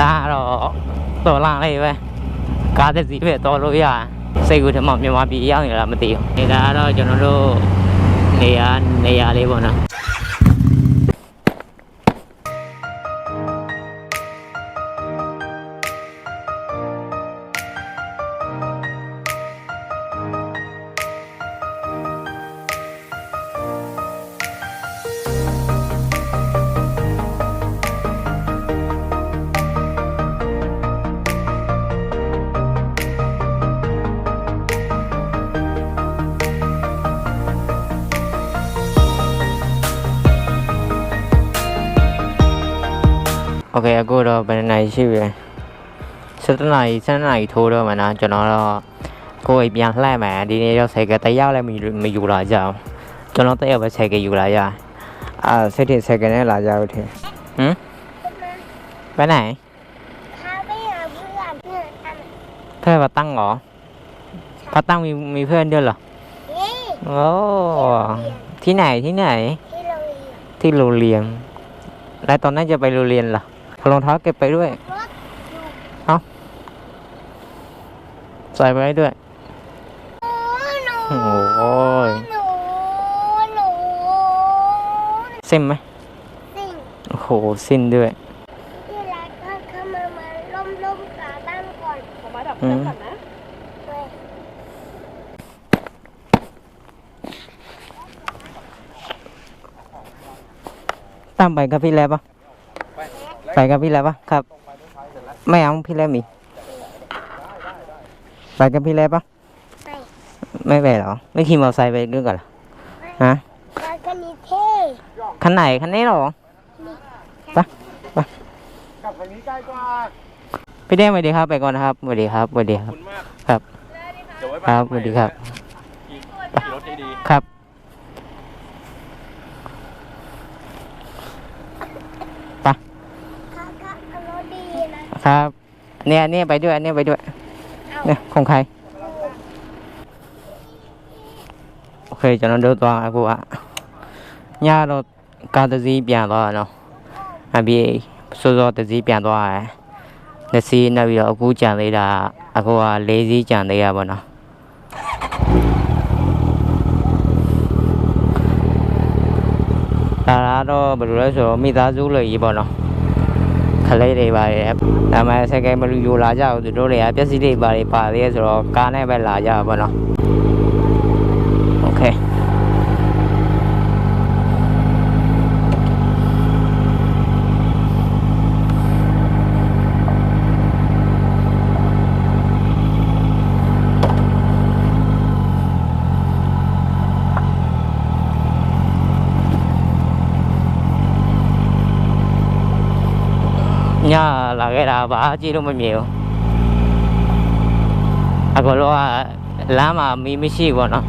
လာတော့တော်လာလေးပဲကားတစ်စီးပဲတော်လို့ရစိတ်ကူးထမမြန်မာပြည်ရောက်နေလားမသိဘူးနေတာကတော့ကျွန်တော်တို့နေရာနေရာလေးပေါ့နော် โอเคအခုတော့ဘယ်နှစ်နာရီရှိပြီလဲ7နာရီ7နာရီထိုးတော့မှနော်ကျွန်တော်တော့ကိုယ်အိမ်ပြန်လှည့်မယ်ဒီနေ့တော့ဆိုင်ကတယောက်လည်းမယူမယူလာကြအောင်ကျွန်တော်တယောက်ပဲဆိုင်ကယူလာရအာစိတ်ထင်ဆိုင်ကနဲ့လာကြလို့ထင်ဟမ်ไปไหน พาไปหาเพื่อนเพื่อนอัน เพื่อนมาตั้งเหรอพาตั้งมีมีเพื่อนด้วยเหรอ นี้ โอ้ที่ไหนที่ไหน ที่โรงเรียน ที่โรงเรียนแล้วตอนนั้นจะไปโรงเรียนเหรอเอา รองเท้าเก็บไปด้วยรถอยู่ใส่ไปด้วยหนูโอ้โหหนูหนูเส้นไหมสิ่งโอ้โห สิ้นด้วยที่รักก็เข้ามามาล่มล่มๆขาบ้านก่อนขอมาดับเครื่องก่อนนะเว้ยตั้งไปกับพี่แล้วปะ ไปกับพี่แล้วปะครับ ไม่เอาพี่แล้วมีไปกับพี่แล้วปะไปไม่ไปเหรอ ไม่ขี่มอเตอร์ไซค์ไปด้วยกันเหรอฮะไปกันนี้เท่คันไหนคันนี้เหรอกลับทางนี้ใกล้กว่าพี่เด้งสวัสดีครับไปก่อนนะครับสวัสดีครับสวัสดีครับคุณมากครับเดี๋ยวไว้ครับสวัสดีครับขี่รถดีครับ ครับ เนี่ยเนี่ยไปด้วยอันเนี่ยไปด้วย เอา เนี่ยของใคร โอเคကျွန်တော်တို့သွားအခုကညတော့ကားတစ်စီးပြန်သွားတာနော်အပြီးစောစောတစ်စီးပြန်သွားတယ်နှစ်စီးနောက်ပြီးတော့အခုကြံသေးတာအခုကလေးစီးကြံသေးရပါတော့ဒါကတော့ဘယ်လိုလဲဆိုတော့မိသားစုလို့ကြီးပေါ့နော် ခလေးတွေပါရဲ့ဒါမှစကဲမလူယူလာကြဘူးသူတို့တွေကပစ္စည်းတွေပါတွေပါသေးရဲ့ဆိုတော့ကားနဲ့ပဲလာကြပါပေါ့နော် ခဲ့တာဘာကြည့်လို့မမြင်ဘူးအကောလောကလမ်းမှာမီးမရှိဘူးပေါ့နော်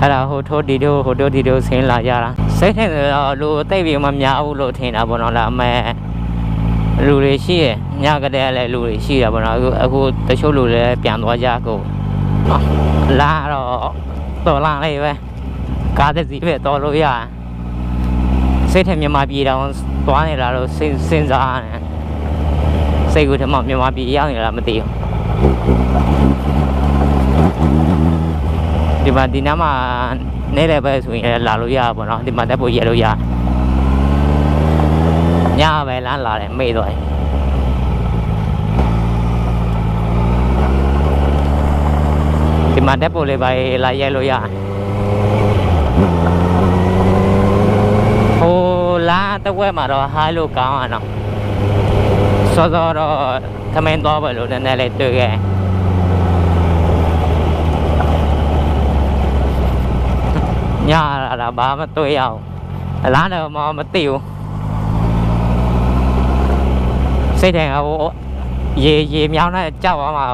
အဲ့ဒါဟိုထိုးဒီတို့ဟိုတို့ဒီတို့ဆင်းလာကြတာစိတ်ထင်တယ်တော့လူတိတ်ပြီးမများဘူးလို့ထင်တာပေါ့နော်လားအမဲလူတွေရှိရညကတည်းကလည်းလူတွေရှိတာပေါ့နော်အခုအခုတချို့လူတွေလည်းပြန်သွားကြကုန်နော်လာတော့တော်လာလေးပဲကားတစ်စီးပဲတော်လို့ရတယ် စိတ်ထက်မြန်မာပြည်တောင်သွားနေလာလို့စဉ်စဉ်းစားရတယ်စိတ်ကူးထမမြန်မာပြည်ရောက်နေလားမသိဘူးဒီမှာဒီနားမှာနေလည်းပဲဆိုရင်လာလို့ရပါဘောနော်ဒီမှာတက်ဖို့ရလို့ရညပဲလမ်းလာတယ်မေ့သွားတယ်ဒီမှာတက်ဖို့လေးပဲလာရဲလို့ရတယ်ဟို လာတစ်ဝက်မှာတော့ဟားလို့ကောင်းอ่ะနော်စောစောတော့သမင်းသွားပဲလို့နည်းနည်းလေးတွေ့ခဲ့ညလာတာဘာမှတွေ့ရအောင်အလားတော့မမသိဘူးစိတ်ထဲကဟိုရေရေမြောင်းနဲ့ကြောက်သွား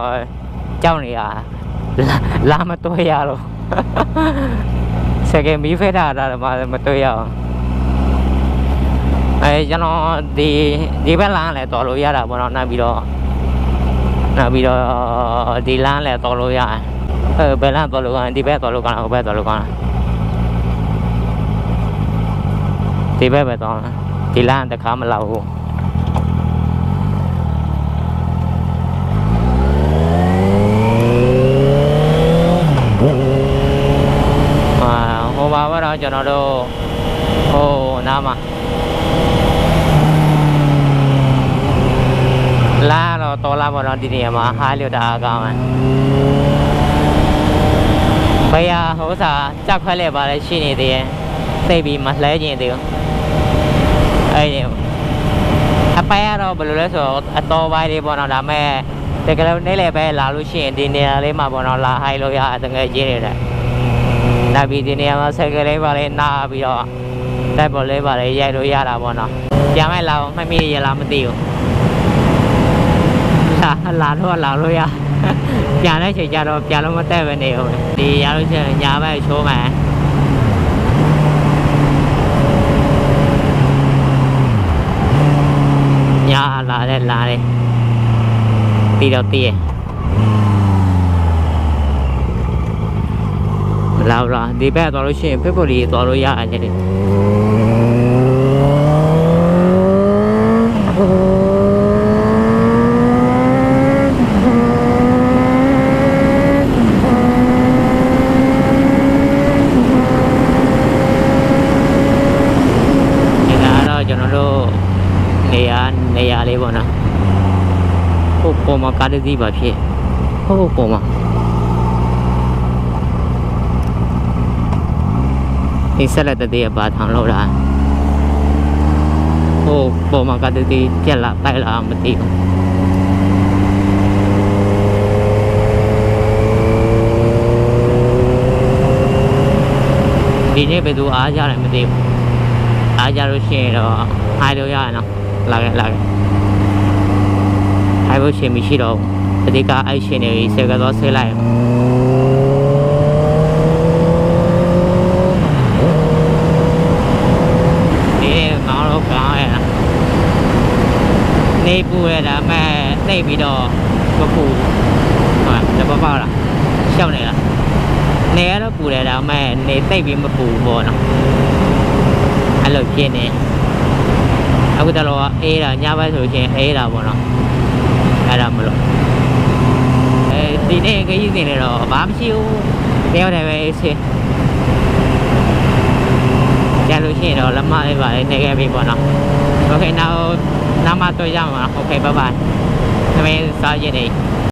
အဲကျွန်တော်ဒီဒီဘက်လမ်းလည်းတော်လို့ရတာပေါ့နော်နောက်ပြီးတော့နောက်ပြီးတော့ဒီလမ်းလည်းတော်လို့ရအဲဘယ်လမ်းတော်လို့ကဒီဘက်တော်လို့ကလားဟိုဘက်တော်လို့ကလားဒီဘက်ပဲတော်လားဒီလမ်းတခါမလောက်ဘူးအာဟိုပါဘတော့ကျွန်တော်တို့ဟိုနားမှာ လာတော့တော်လာပေါ့နော်ဒီနေရာမှာဟားလျော့တာအကောင်းမယ်ဘယ်ဟာဟိုစားကြောက်ခွက်လဲပါလဲရှိနေသေးရဲ့သိပြီးမလှဲကျင်သေးဘူးအဲ့ဒီအပိုင်ကတော့ဘယ်လိုလဲဆိုတော့အတော်ပိုင်းလေးပေါ့နော်ဒါမဲ့တကယ်လို့နေ့လည်းပဲလာလို့ရှိရင်ဒီနေရာလေးမှာပေါ့နော်လာဟိုက်လို့ရတကယ်ကြီးနေတယ်နောက်ပြီးဒီနေရာမှာဆက်ကလေးပါလေးနားပြီးတော့တိုက်ပေါ်လေးပါလေးရိုက်လို့ရတာပေါ့နော်ပြန်မဲ့လာအောင်မှတ်မိရလားမသိဘူး လာလာတော့လာလို့ရပြန်တဲ့ချိန်ကျတော့ပြန်လို့မတက်ပဲနေဦးမယ်ဒီရလို့ရှိရင်ညာဘက်ချိုးမယ်ညာလာတယ်လာတယ်တီတော့တီးရမလာဘူးလားဒီဘက်သွားလို့ရှိရင်ဖေဖော်ရီသွားလို့ရတယ်လေဒီကတော့ကျွန်တော်တို့နေရာနေရာလေးပေါ့နော်ဟိုပေါ်မှာကား တစ်စီးပါဖြစ်ဟိုပေါ်မှာဒီဆက်လက်တဲ့ဘာထောင်လို့လားဟိုပေါ်မှာကားတစ်စီးပြက်လာတိုက်လာမသိဘူးဒီနေ့ဘယ်သူအားကြတယ်မသိဘူးအားကြလို့ရှိရင်တော့ဟိုင်လို့ရရနော်လာခဲ့လာခဲ့ ဟိုင်ဖို့ရှင်မရှိတော့ဘူးအဓိကအဲ့ရှင်နေဆယ်ကတော့ဆေးလိုက်ဒီငေါတော့ကောင်းရလားနေပူရတာမဲ့နှိပ်ပြီးတော့မပူဟုတ်လားတပပေါက်လားရှောက်နေလားနေရတော့ပူတယ်ဒါမဲ့နေသိပ်ပြီးမပူဘူးပေါ့နော်အဲ့လိုဖြစ်နေအခုတလောကအေးတာညဘက်ဆိုရင်အေးတာပေါ့နော် အဲ့ဒါမလို့အဲဒီနေ့ခရီးစဉ်တွေတော့ဘာမှမရှိဘူးတယောက်တည်းပဲအေးချင်းကြလို့ရှိရင်တော့လက်မလေးပါလေနေခဲ့ပြီပေါ့နော်โอเคနောက်နောက်မှတွေ့ကြမှာโอเคဘိုင်ဘိုင်သမီးစားရင်နေ